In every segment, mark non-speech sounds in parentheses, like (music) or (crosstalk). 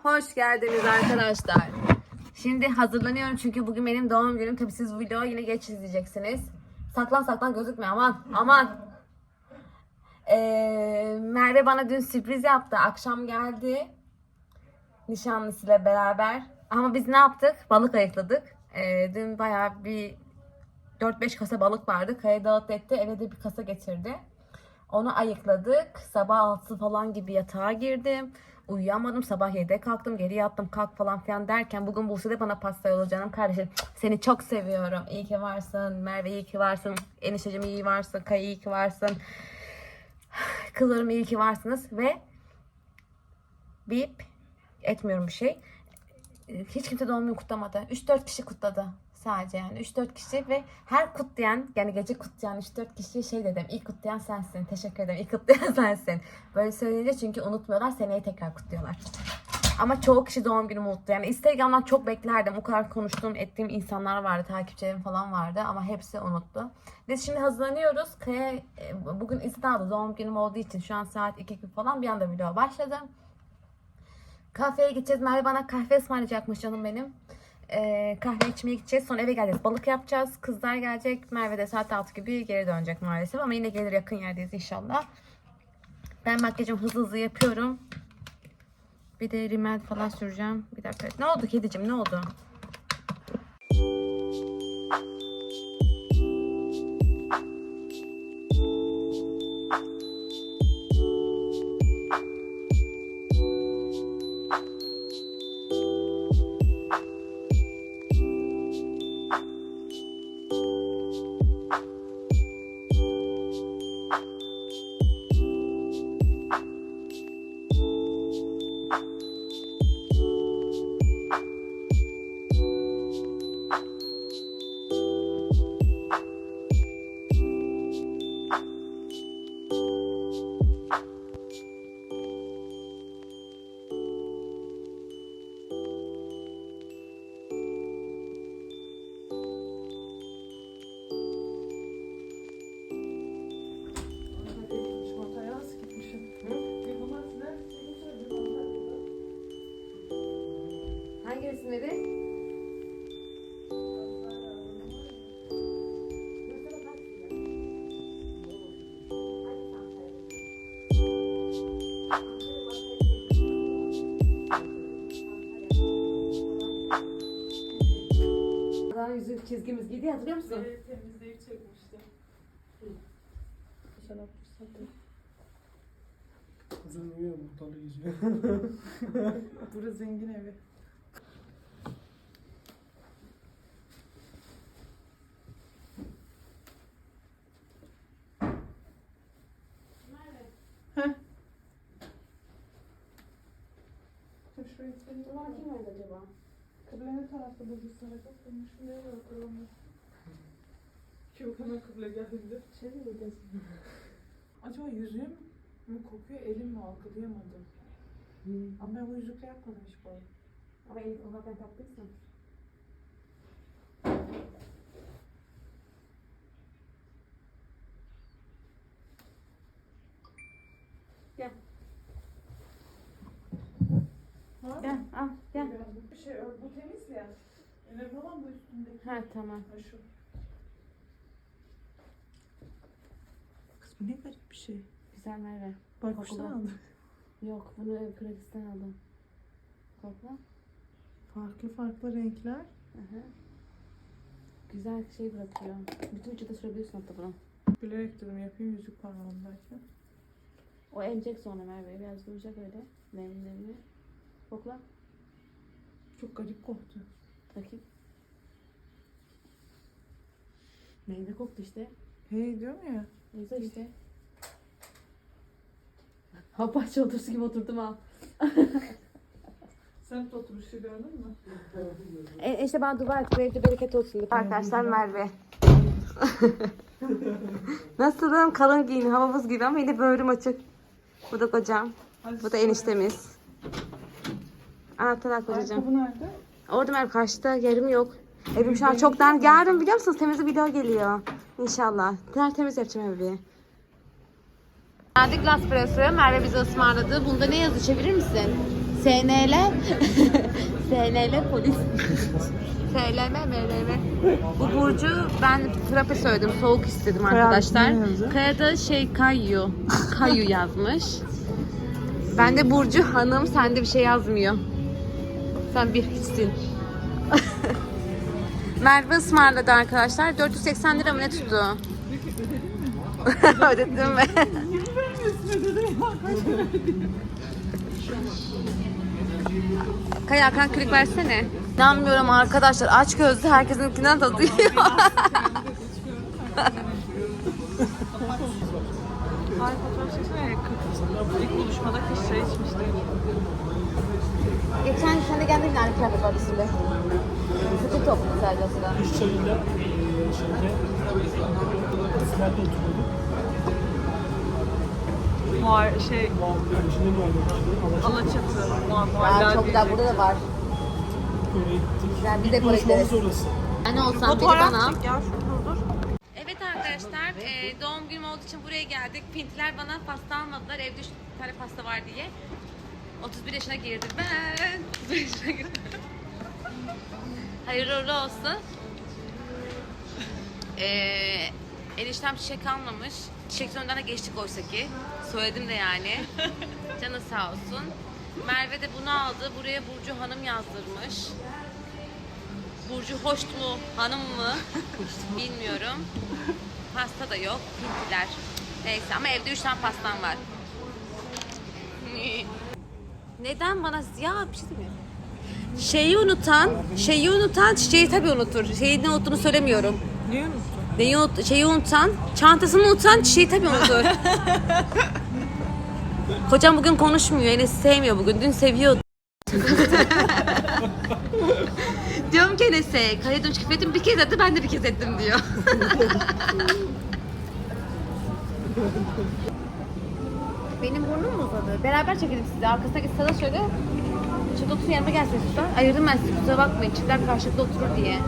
Hoş geldiniz arkadaşlar. Şimdi hazırlanıyorum çünkü bugün benim doğum günüm. Tabii siz vlogu yine geç izleyeceksiniz. Saklan saklan gözükme aman aman. Ee, Merve bana dün sürpriz yaptı. Akşam geldi. Nişanlısıyla beraber. Ama biz ne yaptık? Balık ayıkladık. Ee, dün bayağı bir 4-5 kasa balık vardı. Kaya dağıt etti. Eve de bir kasa getirdi. Onu ayıkladık. Sabah 6 falan gibi yatağa girdim. Uyuyamadım. Sabah 7'de kalktım. Geri yattım. Kalk falan filan derken bugün Buse'de bana pasta yolladı canım kardeşim. Seni çok seviyorum. İyi ki varsın. Merve iyi ki varsın. Enişteciğim iyi varsın. Kaya iyi ki varsın. (sighs) Kızlarım iyi ki varsınız. Ve bip etmiyorum bir şey. Hiç kimse doğum günü kutlamadı. 3-4 kişi kutladı sadece yani 3-4 kişi ve her kutlayan yani gece kutlayan 3-4 kişiye şey dedim ilk kutlayan sensin teşekkür ederim ilk kutlayan (laughs) sensin. Böyle söyleyince çünkü unutmuyorlar seneye tekrar kutluyorlar. Ama çoğu kişi doğum günü mutlu. Yani instagramdan çok beklerdim o kadar konuştuğum ettiğim insanlar vardı takipçilerim falan vardı ama hepsi unuttu. Biz şimdi hazırlanıyoruz. Kaya e, bugün izin aldı doğum günüm olduğu için şu an saat 2 gibi falan bir anda video başladı. Kafeye gideceğiz. Merve bana kahve ısmarlayacakmış canım benim. Ee, kahve içmeye gideceğiz. Sonra eve geleceğiz. Balık yapacağız. Kızlar gelecek. Merve de saat 6 gibi geri dönecek maalesef. Ama yine gelir yakın yerdeyiz inşallah. Ben makyajımı hızlı hızlı yapıyorum. Bir de rimel falan süreceğim. Bir dakika. Ne oldu kedicim ne oldu? Giydi hatırlıyor musun? Evet, temizleyip çekmiştim. Kızım uyuyor muhtarı geziyor. (laughs) Burası zengin evi. İteyim. Bunlar kim acaba? Kıble ne tarafta bu bir sarı. Ben şuraya bakalım. Yok hemen kıble geldi. Şöyle mi Acaba yüzüğüm mü kokuyor, elim mi algılayamadım. Ama ben bu yüzükle yapmadım hiç bu arada. Ama el zaten taktıysan. Gel. Var mı? Gel al gel. Bir şey ör, bu temiz ya. Önemli olan bu üstündeki. Ha tamam. Ha şu. Kız bu ne garip bir şey. Güzel Merve. Baykuştan Kokulu. aldım. Yok bunu ev kredisinden aldım. Kokla. Farklı farklı renkler. Aha. Güzel şey bırakıyor. Bütün vücuda sürebiliyorsun hatta bunu. Bilerek dedim yapayım yüzük parmağımdayken. O emecek sonra Merve. Biraz duracak öyle. Nemlerini. Kokla. Çok garip koktu. Bakayım. Meyve koktu işte. Hey diyorum ya. Güzel işte. (laughs) Hapaç otursu gibi oturdum ha. (laughs) Sen de oturuşu gördün mü? E, işte bana dua et. Bu evde bereket olsun. diye. Arkadaşlar Merve. (laughs) Nasılım? Kalın giyin. Havamız gibi ama yine böğrüm açık. Bu da kocam. Bu da eniştemiz. Anahtarlar kocacığım. Ayakkabı nerede? Orada Merve karşıda yerim yok. Evim şu an çok dar. Yarın biliyor musunuz temizlik video geliyor. İnşallah. Tertemiz yapacağım evi. Geldik Las Presso'ya. Merve bizi ısmarladı. Bunda ne yazı çevirir misin? SNL SNL (laughs) polis. (laughs) SLM MLM. Bu Burcu ben frappe söyledim. Soğuk istedim arkadaşlar. Kayada şey Kayu. Kayu yazmış. Ben de Burcu hanım sende bir şey yazmıyor. Sen bir hiçsin. (laughs) Merve ısmarladı arkadaşlar. 480 lira mı ne tuttu? (laughs) Ödedim mi? Kaya Hakan klik versene. İnanmıyorum arkadaşlar aç gözlü herkesinkinden tadıyor. Hayır fotoğraf çeksene ya. İlk buluşmadaki şey içmiştik. Geçen sen de geldin yani kıyafet vadisiyle. Sıkı top sadece sıra. İş çayıyla eee, şeyde Üstlerde oturuyorduk. Muar şey Muhabbet içinde mi oynadık? Alaçatı. Muar Aa, çok güzel burada da var. Gittik. Güzel, biz de İlk bekleriz. buluşmamız orası. Ben olsam biri Fotoğraf bana. çek ya şurada dur. Evet arkadaşlar e, doğum günüm olduğu için buraya geldik. Pintiler bana pasta almadılar. Evde 3 tane pasta var diye. 31 yaşına girdim ben. 31 yaşına girdim. Hayırlı uğurlu olsun. E, eniştem çiçek almamış. Çiçek sonundan da geçtik oysa ki. Söyledim de yani. (laughs) Canı sağ olsun. Merve de bunu aldı. Buraya Burcu Hanım yazdırmış. Burcu hoş mu, hanım mı? Bilmiyorum. Pasta da yok, pintiler. Neyse ama evde üç tane pastam var. (laughs) Neden bana ya bir şey mi? Şeyi unutan, şeyi unutan çiçeği tabii unutur. Şeyi ne unuttuğunu söylemiyorum. Niye unuttun? Neyi unut, şeyi unutan, çantasını unutan çiçeği tabii unutur. (laughs) Kocam bugün konuşmuyor. Enes sevmiyor bugün. Dün seviyordu. (laughs) Diyorum ki Enes'e, Karadönüş küfretim bir kez etti, ben de bir kez ettim diyor. (laughs) Benim burnum mu uzadı? Beraber çekelim size. Arkasına git sana söyle. Şurada otursun yanıma gelsin Sultan. Ayırdım ben sizi kusura bakmayın. Çiftler karşılıklı oturur diye.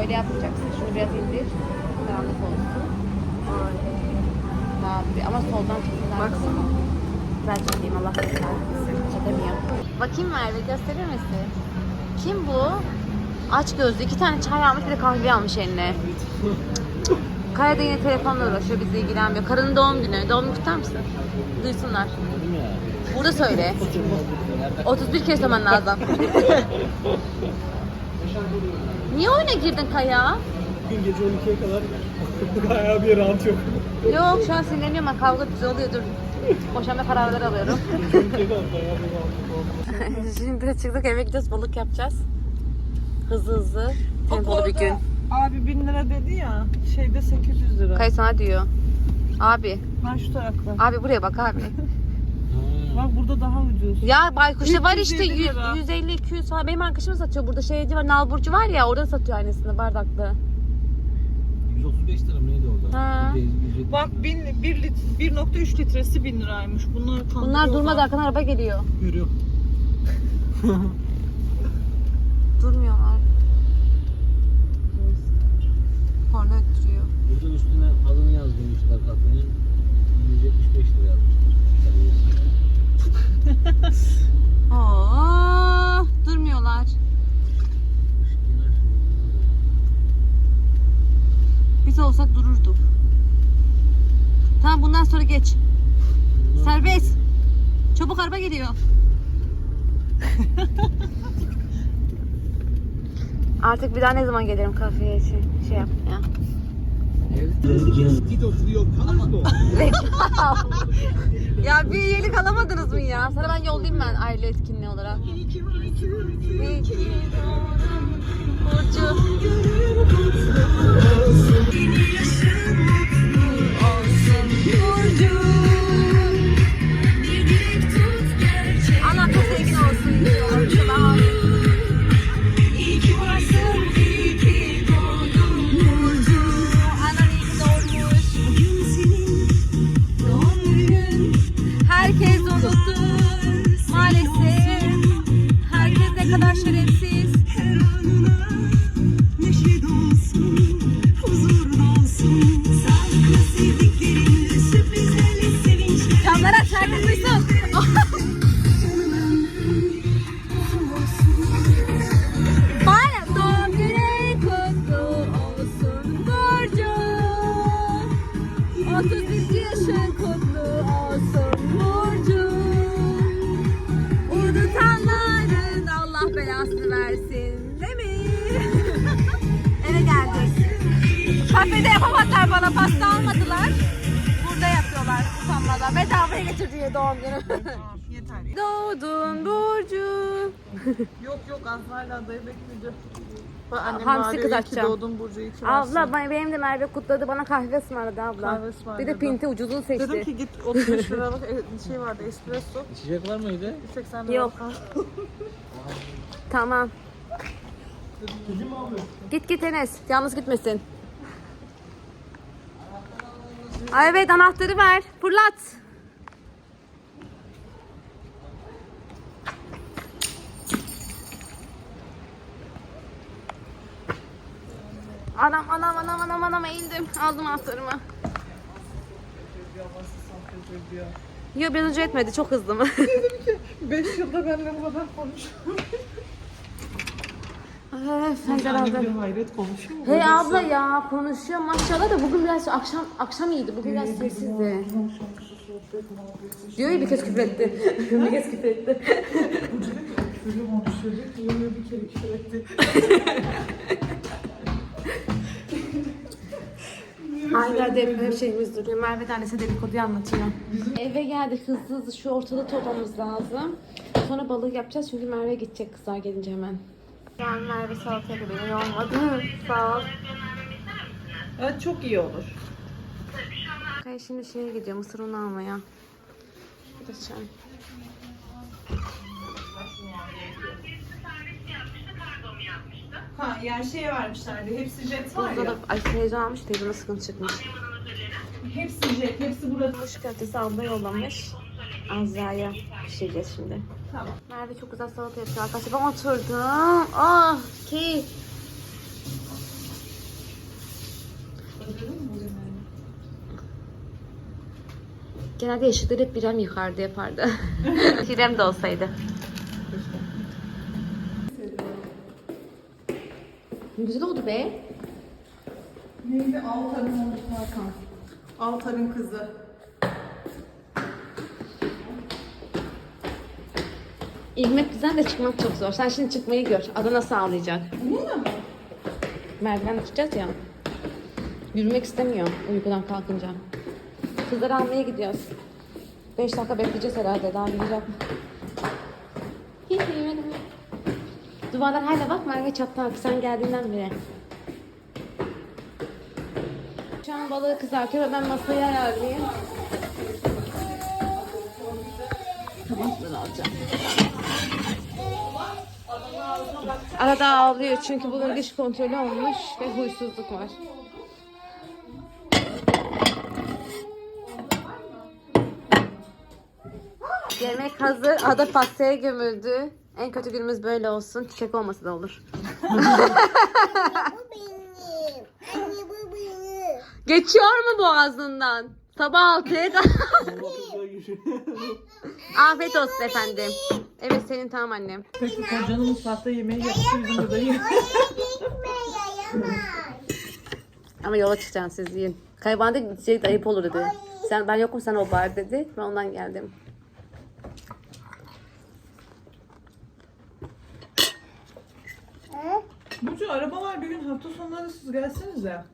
Öyle yapmayacaksın. Şunu biraz indir. Karanlık olsun. Daha bir, ama soldan çekin. Baksana. Ben çekeyim Allah kahretsin. Çekemiyorum. Bakayım Merve gösterir misin? Kim bu? Aç gözlü. iki tane çay almış bir de kahve almış eline. Kaya da yine telefonla uğraşıyor bizle ilgilenmiyor. Karının doğum günü. Doğum günü kutlar mısın? Duysunlar. Burada söyle. 31 kez söylemen lazım. (laughs) Niye oyuna girdin Kaya? Bugün gece 12'ye kadar bayağı bir rahat yok. Yok şu an sinirleniyorum ben kavga güzel oluyor dur. Boşanma kararları alıyorum. Gece 12'ye kadar bayağı bir rahat yok. (laughs) Şimdi de çıktık eve gideceğiz balık yapacağız. Hızlı hızlı. Tempolu bir gün. Abi 1000 lira dedi ya. Şeyde 800 lira. Kaya sana diyor. Abi. Ben şu tarafta. Abi buraya bak abi. (laughs) Bak burada daha ucuz. Ya baykuşta var işte 350 lira. 150 200 falan. Benim arkadaşım satıyor burada şeyci var Nalburcu var ya orada satıyor aynısını bardaklı. 135 lira mı neydi orada? Ha. 170 Bak lira. 1 1 lit 1.3 litresi 1000 liraymış. Bunlar Bunlar durmaz arkadan araba geliyor. Yürüyor. Durmuyorlar. Korna öttürüyor. Burada üstüne adını yazdırmışlar kafenin. 175 lira yazmışlar. (laughs) Oo, durmuyorlar. Biz olsak dururduk. Tamam bundan sonra geç. Serbest. Çabuk araba geliyor. (laughs) Artık bir daha ne zaman gelirim kafeye şey, şey yapmaya. (laughs) ya bir üyelik alamadınız mı ya? Sana ben yollayayım ben aile etkinliği olarak. Burcu. Doğdun Burcu. (laughs) Yok yok Azra'yla dayı bekleyeceğim. Annem Hamsi kız iyi ki açacağım. doğdun Burcu iyi ki varsın. Abla ben- benim de Merve kutladı bana kahve ısmarladı abla. Kahve ısmarladı. Bir de pinti ucuzunu seçti. Dedim ki git 35 liralık e- şey vardı espresso. İçecek var mıydı? 80 lira. Yok. Tamam. Git git Enes. Yalnız gitmesin. Ay evet anahtarı ver. Fırlat. Anam anam anam anam anam eğildim. Aldım anahtarımı. Yok biraz önce etmedi. Çok hızlı mı? 5 yılda benimle bu kadar konuşuyor. Evet, sen herhalde. hayret konuşuyor mu? Hey abla ya konuşuyor maşallah da bugün biraz akşam akşam iyiydi. Bugün biraz sessizdi. Diyor ya bir kez küfür etti. (laughs) bir kez küfür etti. Böyle konuşuyor. Yemeğe bir kere küfür etti. (laughs) Aylarda hep hep şeyimiz duruyor. Merve de annesi dedikoduyu anlatıyor. Eve geldik hızlı hızlı şu ortada toplamamız lazım. Sonra balık yapacağız çünkü Merve gidecek kızlar gelince hemen. Yani Merve salatayla beni olmadı. Sağ ol. Evet çok iyi olur. Kaya şimdi şeye gidiyor mısır unu almaya. Bir de çay. Ha yani şey vermişlerdi. Hepsi jet var Burada ya. da ay televizyon almış televizyona sıkıntı çıkmış. Hepsi jet. Hepsi burada. Kuş köftesi abla yollamış. Azra'ya pişireceğiz şimdi. Tamam. Merve çok güzel salata yapıyor arkadaşlar. Ben oturdum. Ah ki. Genelde yaşıtları hep birem yıkardı yapardı. (laughs) Birem de olsaydı. Güzel oldu be. Neydi? Altar'ın oğlu Hakan. Altar'ın kızı. İlmek güzel de çıkmak çok zor. Sen şimdi çıkmayı gör. Adana sağlayacak. Bununla mı? Merdiven çıkacağız ya. Yürümek istemiyor uykudan kalkınca. Kızları almaya gidiyoruz. 5 dakika bekleyeceğiz herhalde daha yürüyecek. Hiç Duvarlar hala bak Merve çatlak sen geldiğinden beri. Şu an balığı kızartıyor ben masayı ayarlayayım. Tabakları alacağım. Arada ağlıyor çünkü bugün diş kontrolü olmuş ve huysuzluk var. Yemek hazır. Ada pastaya gömüldü. En kötü günümüz böyle olsun. Çiçek olmasa da olur. Bu benim. Anne bu benim. Geçiyor mu boğazından? Sabah altıya kadar. (laughs) Afiyet olsun efendim. Evet senin tamam annem. Peki kocanın mutfakta yemeği. Oraya gitme yayamaz. Ama yola çıkacaksın siz yiyin. Kaybandı gidecek ayıp olur dedi. Sen ben yokum sen o bar dedi. Ben ondan geldim. Burcu araba var bir gün hafta sonları siz gelsenize.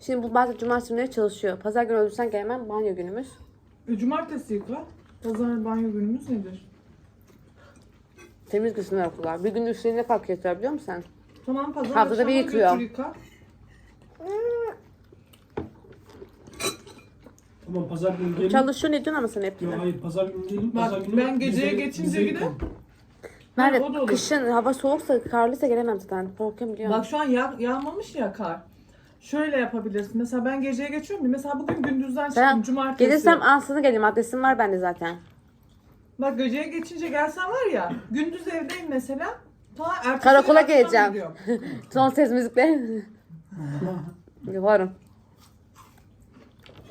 Şimdi bu bazı cumartesi günleri çalışıyor. Pazar günü ölürsen gelmem banyo günümüz. E, Cumartesi yıkla. Pazar banyo günümüz nedir? Temiz kısmı okullar. Bir gün üstlerine kalk yatıyor biliyor musun sen? Tamam pazar Haftada bir yıkıyor. götür yıka. Tamam pazar günü gelin. Çalışıyor ne diyorsun ama sen hep. Yok hayır pazar günü gelin. Bak, Pazar günü ben geceye geçince gidin. Ha, o da olur. kışın hava soğuksa karlıysa gelemem zaten. Korkuyorum biliyorum. Bak şu an yağ, yağmamış ya kar. Şöyle yapabilirsin. Mesela ben geceye geçiyorum. Mesela bugün gündüzden çıktım. ben Cumartesi. gelirsem ansızlı geleyim. Adresim var bende zaten. Bak geceye geçince gelsen var ya. gündüz evdeyim mesela. Ta ertesi Karakola gün akşam geleceğim. gidiyorum. (laughs) Son ses müzikleri. Varım. (laughs)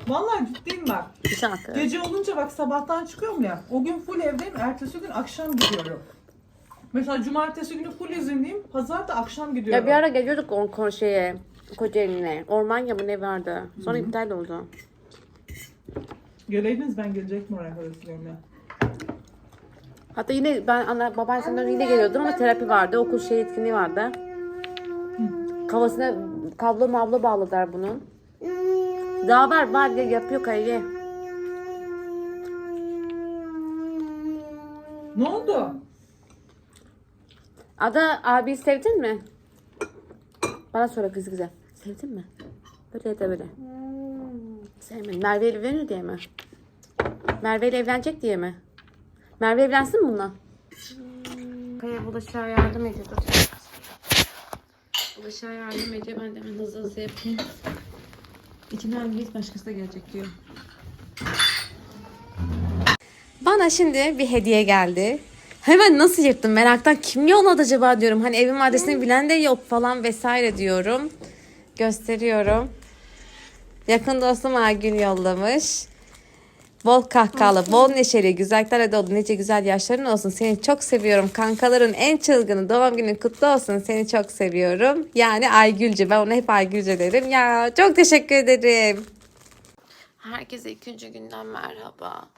Vallahi ciddiyim bak. Şarkı. Gece olunca bak sabahtan çıkıyorum ya. O gün full evdeyim. Ertesi gün akşam gidiyorum. Mesela cumartesi günü full izinliyim. Pazar da akşam gidiyorum. Ya bir ara geliyorduk o ko- şeye. Kocaeli'ne. Ormanya mı ne vardı? Sonra iptal oldu. Geleydiniz ben gelecektim oraya kadar istiyorum ya. Hatta yine ben ana babaannemden yine geliyordum ama terapi vardı. Okul şey etkinliği vardı. Kafasına kablo mablo bağladılar bunun. Daha var var ya yapıyor kayı. Ne oldu? Ada abi sevdin mi? Bana sonra kız güzel. Sevdin mi? Böyle ya da böyle. Sevmedim. Merve ile evlenir diye mi? Merve ile evlenecek diye mi? Merve evlensin mi bununla? Kaya bulaşığa yardım ediyor. Bulaşığa yardım ediyor. Ben de hemen hızlı hızlı yapayım. İçinden bir başkası da gelecek diyor. Bana şimdi bir hediye geldi. Hemen nasıl yırttım meraktan kim yolladı acaba diyorum. Hani evin adresini bilen de yok falan vesaire diyorum. Gösteriyorum. Yakın dostum Aygül yollamış. Bol kahkahalı, bol neşeli, güzelliklerle dolu nice güzel yaşların olsun. Seni çok seviyorum. Kankaların en çılgını doğum günün kutlu olsun. Seni çok seviyorum. Yani Aygülce. Ben ona hep Aygülce derim. Ya çok teşekkür ederim. Herkese ikinci günden merhaba.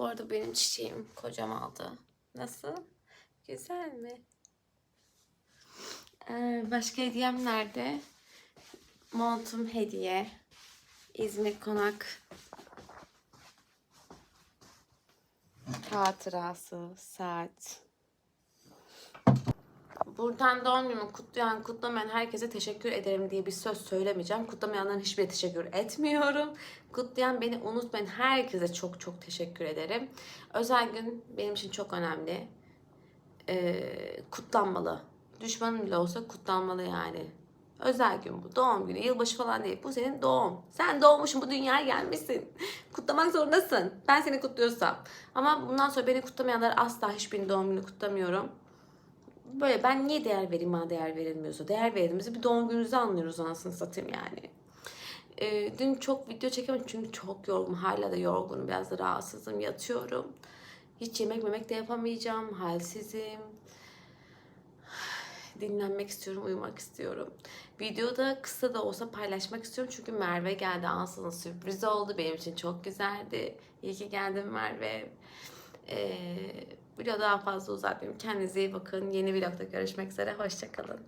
Bu arada benim çiçeğim kocam aldı. Nasıl? Güzel mi? Ee, başka hediyem nerede? Montum hediye. İzmir konak. Hatırası, saat. Buradan doğum günümü kutlayan, kutlamayan herkese teşekkür ederim diye bir söz söylemeyeceğim. Kutlamayanların hiçbir teşekkür etmiyorum. Kutlayan beni unutmayın. Herkese çok çok teşekkür ederim. Özel gün benim için çok önemli. Ee, kutlanmalı. Düşmanın bile olsa kutlanmalı yani. Özel gün bu. Doğum günü. Yılbaşı falan değil. Bu senin doğum. Sen doğmuşsun bu dünyaya gelmişsin. (laughs) Kutlamak zorundasın. Ben seni kutluyorsam. Ama bundan sonra beni kutlamayanlar asla hiçbirinin doğum günü kutlamıyorum böyle ben niye değer vereyim bana değer verilmiyorsa. Değer verdiğimizi bir doğum gününüzü anlıyoruz anasını satayım yani. Ee, dün çok video çekemedim çünkü çok yorgunum. Hala da yorgunum. Biraz da rahatsızım. Yatıyorum. Hiç yemek memek de yapamayacağım. Halsizim. (sighs) Dinlenmek istiyorum, uyumak istiyorum. Videoda kısa da olsa paylaşmak istiyorum. Çünkü Merve geldi. Ansızın sürpriz oldu. Benim için çok güzeldi. İyi ki geldin Merve. Ee, video daha fazla uzatmayayım. Kendinize iyi bakın. Yeni vlogda görüşmek üzere. Hoşçakalın.